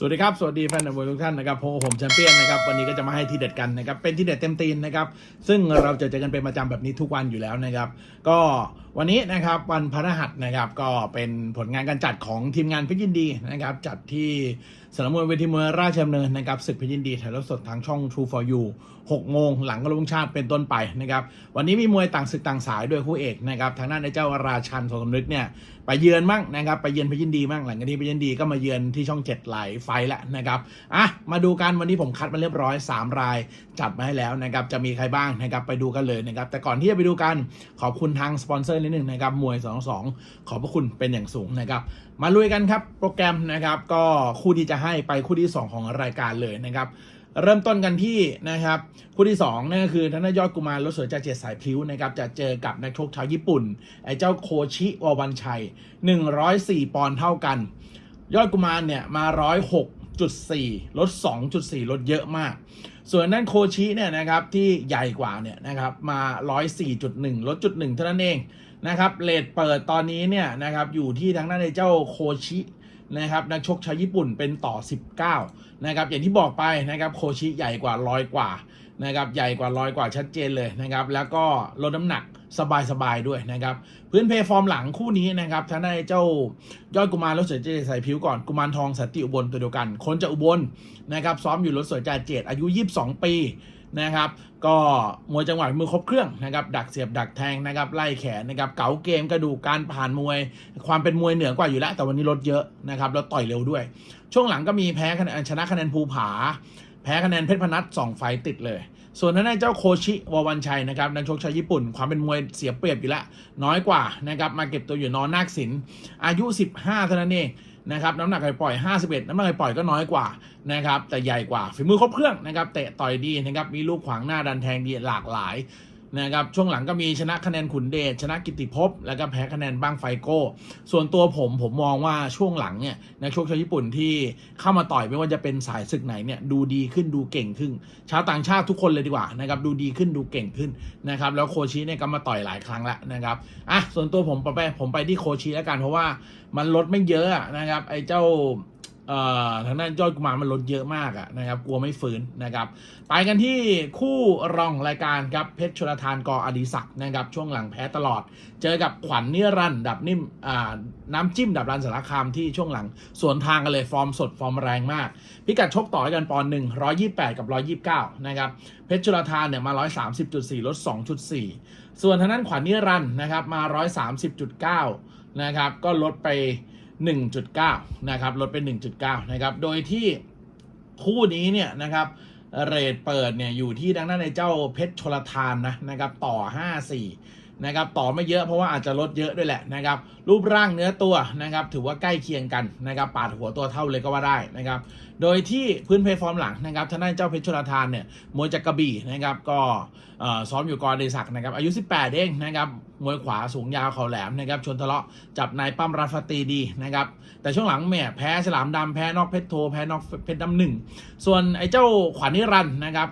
สวัสดีครับ สวัสดีแฟนมวยทุกท่านนะครับพบกับผมแชมเปี้ยนนะครับวันนี้ก็จะมาให้ทีเด็ดกันนะครับเป็นทีเด็ดเต็มตีนนะครับซึ่งเราจะเจอกันเป็นประจำแบบนี้ทุกวันอยู่แล้วนะครับ ก็ วันนี้นะครับวันพฤหัสนะครับก็เป็นผลงานการจัดของทีมงานพชรยินดีนะครับจัดที่สนามมวยเวทีมวยราชดำเนินนะครับศึกพชรยินดีถ่ายทอดสดทางช่อง True for You 6โมงหลังกรมชาติเป็นต้นไปนะครับวันนี้มีมวยต่างศึกต่างสายด้วยคู่เอกนะครับทางด้านในเจ้าราชันสมนึกเนี่ยไปเยือนมั่งนะครับไปเยือนพชรยินดีมั่งหลังจากที่พชรยินดีก็มาเยือนที่ช่องเจ็ดหลายไฟแล้วนะครับอะมาดูกันวันนี้ผมคัดมาเรียบร้อย 3 รายจัดมาให้แล้วนะครับจะมีใครบ้างนะครับไปดูกันเลยนะครับแต่ก่อนที่จะไปดูกันขอบคุณทางสปอนเซอร์นิดหนึ่งนะครับมวย22ขอบพระคุณเป็นอย่างสูงนะครับ มาลุยกันครับ โปรแกรมนะครับก็คู่ที่จะให้ไปคู่ที่ 2 ของรายการเลยนะครับเริ่มต้นกันที่นะครับคู่ที่2นั่นก็คือทางด้านยอดกุมารรถสวยจากเจ็ดสายพลิ้วนะครับจะเจอกับนักชกชาวญี่ปุ่น ไอ้เจ้าโคชิวาวันชัย 104 ปอนด์เท่ากัน ยอดกุมารเนี่ยมา 106.4 ลด 2.4 ลดเยอะมาก ส่วนนั่นโคชิเนี่ยนะครับที่ใหญ่กว่าเนี่ยนะครับมา 104.1 ลดจุดหนึ่งเท่านั้นเอง นะครับเลทเปิดตอนนี้เนี่ยนะครับอยู่ที่ทางด้านในเจ้าโคชินะครับนักชกชาวญี่ปุ่นเป็นต่อ 19นะครับอย่างที่บอกไปนะครับโคชิใหญ่กว่าร้อยกว่านะครับใหญ่กว่าร้อยกว่าชัดเจนเลยนะครับแล้วก็ลดน้ำหนักสบายๆด้วยนะครับพื้นเพฟอร์มหลังคู่นี้นะครับทางด้านในเจ้ายอดกุมารรถสวยเจใส่ผิวก่อนกุมารทองสันติอุบลตัวเดียวกัน คนจะอุบลนะครับซ้อมอยู่รถสวยจ่าเจดอายุ 22 ปี นะครับ ก็มวยจังหวะมือครบเครื่องนะครับ ดักเสียบดักแทงนะครับไล่แขนนะครับเก๋าเกมกระดูกการผ่านมวย ความเป็นมวยเหนือกว่าอยู่แล้ว แต่วันนี้ลดเยอะนะครับแล้วต่อยเร็วด้วย ช่วงหลังก็มีแพ้คะแนนชนะคะแนนภูผา แพ้คะแนนเพชรพนัทสองไฟต์ติดเลยส่วนทางด้นเจ้าโคชิวาวันชัยนะครับนักชกชาวญี่ปุ่น ความเป็นมวยเสียเปรียบอยู่แล้วน้อยกว่านะครับมาเก็บตัวอยู่นอนนาคสินอายุ 15เท่านั้นเองนะครับน้ำหนักปล่อย 51 น้ำหนักปล่อยก็น้อยกว่า นะครับแต่ใหญ่กว่าฝีมือครบเครื่องนะครับเตะต่อยดีนะครับมีลูกขวางหน้าดันแทงดีหลากหลายนะครับช่วงหลังก็มีชนะคะแนนขุนเดชชนะกิติภพแล้วก็แพ้คะแนนบ้างไฟโก้ ส่วนตัวผมผมมองว่าช่วงหลังเนี่ยนักชกชาวญี่ปุ่นที่เข้ามาต่อยไม่ว่าจะเป็นสายศึกไหนเนี่ยดูดีขึ้นดูเก่งขึ้น ชาวต่างชาติทุกคนเลยดีกว่านะครับดูดีขึ้นดูเก่งขึ้นนะครับแล้วโคชิเนี่ยก็มาต่อยหลายครั้งแล้วนะครับอะส่วนตัวผมไปผมไปที่โคชิแล้วกันเพราะว่ามันลดไม่เยอะนะครับไอ้เจ้า ทางด้านยอดกุมารมันลดเยอะมากอะนะครับกลัวไม่ฟื้นนะครับไปกันที่คู่รองรายการครับเพชรชลทานกออดิศักดิ์นะครับช่วงหลังแพ้ตลอด เจอกับขวัญนิรันดับนิ่มน้ำจิ้มดับรันสารคามที่ช่วงหลังสวนทางกันเลยฟอร์มสดฟอร์มแรงมาก พิกัดชกต่อกันปอนหนึ่งร้อยยี่แปดกับร้อยยี่สิบเก้านะครับเพชรชลทานเนี่ยมาร้อยสามสิบจุดสี่ลดสองจุดสี่ส่วนทางด้านขวัญนิรันนะครับมาร้อยสามสิบจุดเก้านะครับก็ลดไป 1.9 นะครับ ลดเป็น 1.9 นะครับ โดยที่คู่นี้เนี่ยนะครับเรทเปิดเนี่ยอยู่ที่ดังนั้นในเจ้าเพชรชลทานนะนะครับต่อ 54 นะครับต่อไม่เยอะเพราะว่าอาจจะลดเยอะด้วยแหละนะครับ รูปร่างเนื้อตัวนะครับ ถือว่าใกล้เคียงกันนะครับปาดหัวตัวเท่าเลยก็ว่าได้นะครับ โดยที่พื้นเพฟอร์มหลังนะครับทางด้านเจ้าเพชรชลทานเนี่ยมวยจากกระบี่นะครับ ก็ซ้อมอยู่กอเดศักนะครับ อายุ 18 เองนะครับมวยขวาสูงยาวเข่าแหลมนะครับชนทะเลาะจับนายปั้มรัฟตีดีนะครับ แต่ช่วงหลังแหม่แพ้ฉลามดำแพ้นอกเพชรโท แพ้นอกเพชรดำหนึ่งส่วนไอ้เจ้าขวัญนิรันนะครับ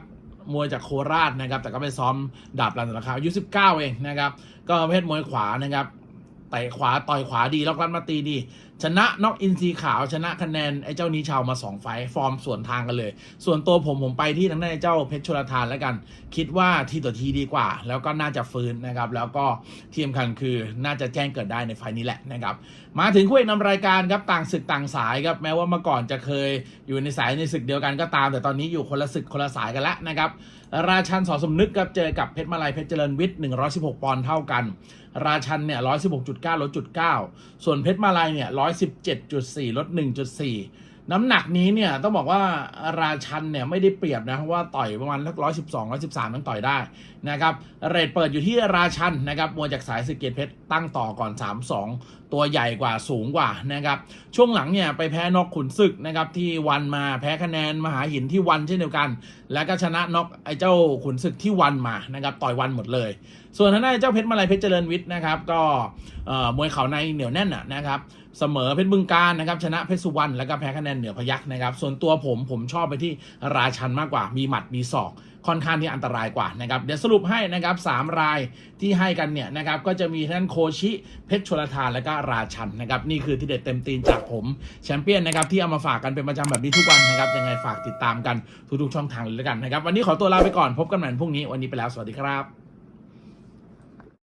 มวยจากโคราชนะครับแต่ก็ไปซ้อมดาบรันสารคามอายุ19 เองนะครับก็ประเพศมวยขวานะครับ เตะขวาต่อยขวาดีล็อกลันมาตีดี ชนะน็อกอินซีขาวชนะคะแนนไอ้เจ้านี้ชาวมา2ไฟฟอร์มส่วนทางกันเลย ส่วนตัวผมผมไปที่ทางด้านไอ้เจ้าเพชรชลทานแล้วกัน คิดว่าทีต่อทีดีกว่า แล้วก็น่าจะฟื้นนะครับ แล้วก็ที่สำคัญคือน่าจะแจ้งเกิดได้ในไฟล์นี้แหละนะครับ มาถึงคู่เอกนำรายการครับต่างศึกต่างสายครับแม้ว่าเมื่อก่อนจะเคยอยู่ในสายในศึกเดียวกันก็ตาม แต่ตอนนี้อยู่คนละศึกคนละสายกันแล้วนะครับราชันสอสมนึกครับเจอกับเพชรมาลัยเพชรเจริญวิทย์116ปอนด์เท่ากัน ราชันเนี่ย116.9ลดจุด9ส่วนเพชรมาลัยเนี่ย117.4ลด1.4น้ำหนักนี้เนี่ยต้องบอกว่าราชันเนี่ยไม่ได้เปรียบนะเพราะว่าต่อยประมาณร้อยสิบสองร้อยสิบสามต้องต่อยได้นะครับเรทเปิดอยู่ที่ราชันนะครับมวยจากสายสกเกตเพชรตั้งต่อก่อน 3-2 ตัวใหญ่กว่าสูงกว่านะครับช่วงหลังเนี่ยไปแพ้นอกขุนศึกนะครับที่วันมาแพ้คะแนนมหาหินที่วันเช่นเดียวกัน แล้วก็ชนะนอกไอ้เจ้าขุนศึกที่วันมานะครับต่อยวันหมดเลย ส่วนทางด้านเจ้าเพชรมาลัยเพชรเจริญวิทย์นะครับ ก็มวยเข่าในเหนียวแน่นนะครับเสมอเพชรบึงการนะครับชนะเพชรสุวรรณแล้วก็แพ้คะแนนเหนือพยัคฆ์นะครับ ส่วนตัวผมผมชอบไปที่ราชันมากกว่า มีหมัดมีศอกค่อนข้างที่อันตรายกว่านะครับ เดี๋ยวสรุปให้นะครับสามรายที่ให้กันเนี่ยนะครับก็จะมีท่านโคชิเพชรชลทานและก็ราชันนะครับนี่คือที่เด็ดเต็มตีนจากผมแชมเปี้ยนนะครับที่เอามาฝากกันเป็นประจำแบบนี้ทุกวันนะครับยังไงฝากติดตามกันทุกๆช่องทางเลยแล้วกันนะครับวันนี้ขอตัวลาไปก่อนพบกันใหม่พรุ่งนี้วันนี้ไปแล้วสวัสดีครับ